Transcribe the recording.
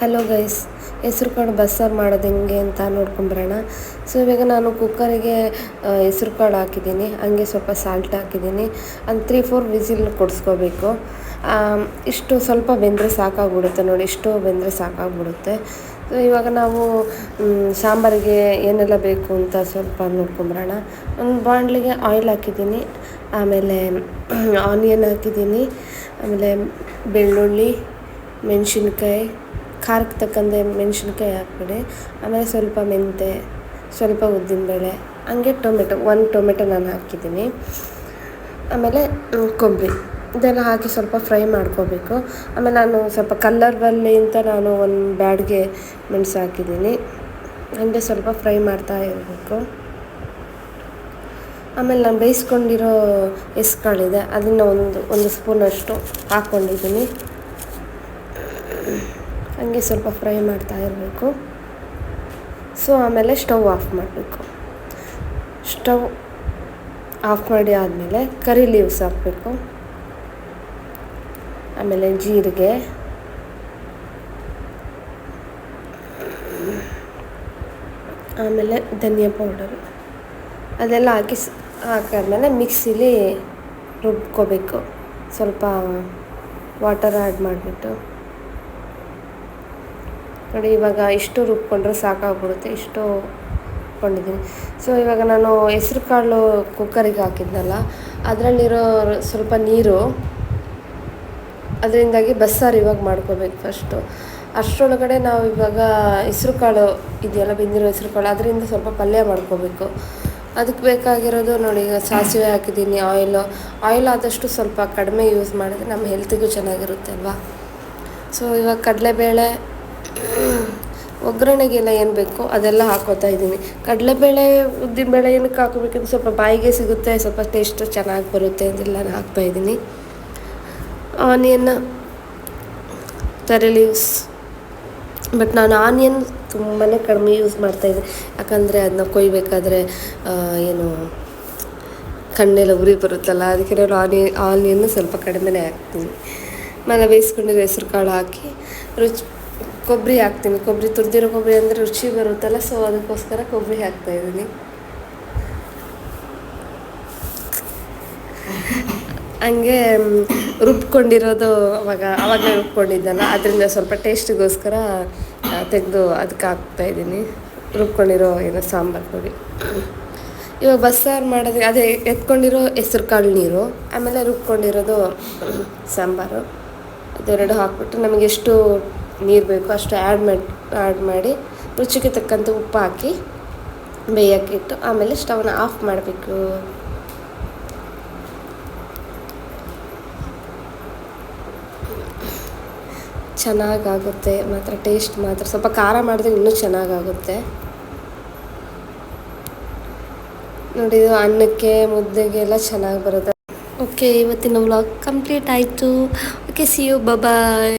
Hello guys, ಹೆಸ್ರು ಕಾಳು ಬಸ್ಸಾರು ಮಾಡೋದು ಹೆಂಗೆ ಅಂತ ನೋಡ್ಕೊಂಬರೋಣ. ಸೊ ಇವಾಗ ನಾನು ಕುಕ್ಕರಿಗೆ ಹೆಸ್ರು ಕಾಳು ಹಾಕಿದ್ದೀನಿ. ಹಂಗೆ ಸ್ವಲ್ಪ ಸಾಲ್ಟ್ ಹಾಕಿದ್ದೀನಿ. ಒಂದು ತ್ರೀ ಫೋರ್ ವಿಸಿಲ್ ಕೊಡಿಸ್ಕೋಬೇಕು. ಇಷ್ಟು ಸ್ವಲ್ಪ ಬೆಂದರೆ ಸಾಕಾಗ್ಬಿಡುತ್ತೆ ನೋಡಿ, ಇಷ್ಟು ಬೆಂದರೆ ಸಾಕಾಗ್ಬಿಡುತ್ತೆ. ಸೊ ಇವಾಗ ನಾವು ಸಾಂಬಾರಿಗೆ ಏನೆಲ್ಲ ಬೇಕು ಅಂತ ಸ್ವಲ್ಪ ನೋಡ್ಕೊಂಬರೋಣ. ಒಂದು ಬಾಂಡ್ಲಿಗೆ ಆಯಿಲ್ ಹಾಕಿದ್ದೀನಿ. ಆಮೇಲೆ ಆನಿಯನ್ ಹಾಕಿದ್ದೀನಿ. ಆಮೇಲೆ ಬೆಳ್ಳುಳ್ಳಿ, ಮೆಣಸಿನ್ಕಾಯಿ ಖಾರಕ್ಕೆ ತಕ್ಕಂತೆ ಮೆಣಸಿನ್ಕಾಯಿ ಹಾಕ್ಬಿಡಿ. ಆಮೇಲೆ ಸ್ವಲ್ಪ ಮೆಂತೆ, ಸ್ವಲ್ಪ ಉದ್ದಿನಬೇಳೆ ಹಂಗೆ ಟೊಮೆಟೊ, ಒಂದು ಟೊಮೆಟೊ ನಾನು ಹಾಕಿದ್ದೀನಿ. ಆಮೇಲೆ ಕೊಬ್ಬರಿ. ಇದೆಲ್ಲ ಹಾಕಿ ಸ್ವಲ್ಪ ಫ್ರೈ ಮಾಡ್ಕೋಬೇಕು. ಆಮೇಲೆ ನಾನು ಸ್ವಲ್ಪ ಕಲ್ಲರ್ ಬರಲಿ ಅಂತ ನಾನು ಒಂದು ಬ್ಯಾಡ್ಗೆ ಮೆಣಸು ಹಾಕಿದ್ದೀನಿ. ಹಂಗೆ ಸ್ವಲ್ಪ ಫ್ರೈ ಮಾಡ್ತಾ ಇರಬೇಕು. ಆಮೇಲೆ ನಾನು ಬೇಯಿಸ್ಕೊಂಡಿರೋ ಹೆಸ್ಕಾಳಿದೆ ಅದನ್ನು ಒಂದು ಒಂದು ಸ್ಪೂನಷ್ಟು ಹಾಕ್ಕೊಂಡಿದ್ದೀನಿ. ಹಂಗೆ ಸ್ವಲ್ಪ ಫ್ರೈ ಮಾಡ್ತಾ ಇರಬೇಕು. ಸೊ ಆಮೇಲೆ ಸ್ಟವ್ ಆಫ್ ಮಾಡಬೇಕು. ಸ್ಟವ್ ಆಫ್ ಮಾಡಿ ಆದಮೇಲೆ ಕರಿ ಲೀವ್ಸ್ ಹಾಕಬೇಕು. ಆಮೇಲೆ ಜೀರಿಗೆ. ಆಮೇಲೆ ಧನಿಯಾ ಪೌಡರ್. ಅದೆಲ್ಲ ಹಾಕಿ ಹಾಕಾದ್ಮೇಲೆ ಮಿಕ್ಸಿಲಿ ರುಬ್ಕೋಬೇಕು. ಸ್ವಲ್ಪ ವಾಟರ್ ಆ್ಯಡ್ ಮಾಡಿಬಿಟ್ಟು. ನೋಡಿ, ಇವಾಗ ಇಷ್ಟು ರುಬ್ಕೊಂಡ್ರೆ ಸಾಕಾಗ್ಬಿಡುತ್ತೆ. ಇಷ್ಟು ಕೊಂಡಿದ್ದೀನಿ. ಸೊ ಇವಾಗ ನಾನು ಹೆಸ್ರು ಕಾಳು ಕುಕ್ಕರಿಗೆ ಹಾಕಿದ್ನಲ್ಲ, ಅದರಲ್ಲಿರೋ ಸ್ವಲ್ಪ ನೀರು, ಅದರಿಂದಾಗಿ ಬಸ್ಸಾರು ಇವಾಗ ಮಾಡ್ಕೋಬೇಕು ಫಸ್ಟು ಅಷ್ಟರೊಳಗಡೆ ನಾವು ಇವಾಗ ಹೆಸ್ರು ಕಾಳು ಇದೆಯಲ್ಲ, ಬೆಂದಿರೋ ಹೆಸ್ರು ಕಾಳು, ಅದರಿಂದ ಸ್ವಲ್ಪ ಪಲ್ಯ ಮಾಡ್ಕೋಬೇಕು. ಅದಕ್ಕೆ ಬೇಕಾಗಿರೋದು ನೋಡಿ, ಈಗ ಸಾಸಿವೆ ಹಾಕಿದ್ದೀನಿ ಆಯಿಲು ಆಯಿಲ್ ಆದಷ್ಟು ಸ್ವಲ್ಪ ಕಡಿಮೆ ಯೂಸ್ ಮಾಡಿದ್ರೆ ನಮ್ಮ ಹೆಲ್ತಿಗೂ ಚೆನ್ನಾಗಿರುತ್ತೆ ಅಲ್ವಾ? ಸೊ ಇವಾಗ ಕಡಲೆಬೇಳೆ ಒಗ್ಗರಣೆಗೆಲ್ಲ ಏನು ಬೇಕು ಅದೆಲ್ಲ ಹಾಕೋತಾ ಇದ್ದೀನಿ. ಕಡಲೆಬೇಳೆ, ಉದ್ದಿನಬೇಳೆ ಏನಕ್ಕೆ ಹಾಕೋಬೇಕಂದ್ರೆ ಸ್ವಲ್ಪ ಬಾಯಿಗೆ ಸಿಗುತ್ತೆ, ಸ್ವಲ್ಪ ಟೇಸ್ಟ್ ಚೆನ್ನಾಗಿ ಬರುತ್ತೆ ಅಂತೆಲ್ಲ ನಾನು ಹಾಕ್ತಾಯಿದ್ದೀನಿ ಆನಿಯನ್ ತರೆ ಲೀವ್ಸ್ ಬಟ್ ನಾನು ಆನಿಯನ್ ತುಂಬಾ ಕಡಿಮೆ ಯೂಸ್ ಮಾಡ್ತಾಯಿದ್ದೆ ಯಾಕಂದರೆ ಅದನ್ನ ಕೊಯ್ಬೇಕಾದ್ರೆ ಏನು, ಕಣ್ಣೆಲ್ಲ ಉರಿ ಬರುತ್ತಲ್ಲ, ಅದಕ್ಕೆ ನಾನು ಆನಿ ಆನಿಯನ್ನು ಸ್ವಲ್ಪ ಕಡಿಮೆನೇ ಹಾಕ್ತೀನಿ. ಮನೆ ಬೇಯಿಸ್ಕೊಂಡಿರೋ ಹೆಸ್ರು ಕಾಳು ಹಾಕಿ ರುಚಿ ಕೊಬ್ಬರಿ ಹಾಕ್ತೀನಿ. ಕೊಬ್ಬರಿ ತುರಿದಿರೋ ಕೊಬ್ಬರಿ ಅಂದರೆ ರುಚಿ ಬರುತ್ತಲ್ಲ ಸೊ ಅದಕ್ಕೋಸ್ಕರ ಕೊಬ್ಬರಿ ಹಾಕ್ತಾಯಿದ್ದೀನಿ ಹಂಗೆ ಮ್, ರುಬ್ಕೊಂಡಿರೋದು ಅವಾಗ ಅವಾಗ ರುಬ್ಕೊಂಡಿದ್ದಲ್ಲ ಅದರಿಂದ ಸ್ವಲ್ಪ ಟೇಸ್ಟಿಗೋಸ್ಕರ ತೆಗೆದು ಅದಕ್ಕೆ ಹಾಕ್ತಾಯಿದ್ದೀನಿ ರುಬ್ಕೊಂಡಿರೋ ಏನೋ ಸಾಂಬಾರು ಪುಡಿ. ಇವಾಗ ಬಸ್ಸಾರು ಮಾಡೋದು ಅದೇ ಎತ್ಕೊಂಡಿರೋ ಹೆಸ್ರು ಕಾಳು ನೀರು ಆಮೇಲೆ ರುಬ್ಕೊಂಡಿರೋದು ಸಾಂಬಾರು. ಅದೆರಡು ಹಾಕ್ಬಿಟ್ಟು ನಮಗೆ ಎಷ್ಟು ನೀರು ಬೇಕು ಅಷ್ಟು ಆ್ಯಡ್ ಮಾಡಿ ಆ್ಯಡ್ ಮಾಡಿ ರುಚಿಗೆ ತಕ್ಕಂತೆ ಉಪ್ಪು ಹಾಕಿ ಬೇಯೋಕ್ಕಿಟ್ಟು ಆಮೇಲೆ ಸ್ಟವ್ನ ಆಫ್ ಮಾಡಬೇಕು. ಚೆನ್ನಾಗಾಗುತ್ತೆ, ಮಾತ್ರ ಟೇಸ್ಟ್ ಮಾತ್ರ. ಸ್ವಲ್ಪ ಖಾರ ಮಾಡಿದ್ರೆ ಇನ್ನೂ ಚೆನ್ನಾಗಾಗುತ್ತೆ. ನೋಡಿ, ಇದು ಅನ್ನಕ್ಕೆ, ಮುದ್ದೆಗೆ ಎಲ್ಲ ಚೆನ್ನಾಗಿ ಬರುತ್ತೆ. ಓಕೆ ಇವತ್ತಿನ ವ್ಲಾಗ್ ಕಂಪ್ಲೀಟ್ ಆಯಿತು. Okay see you bye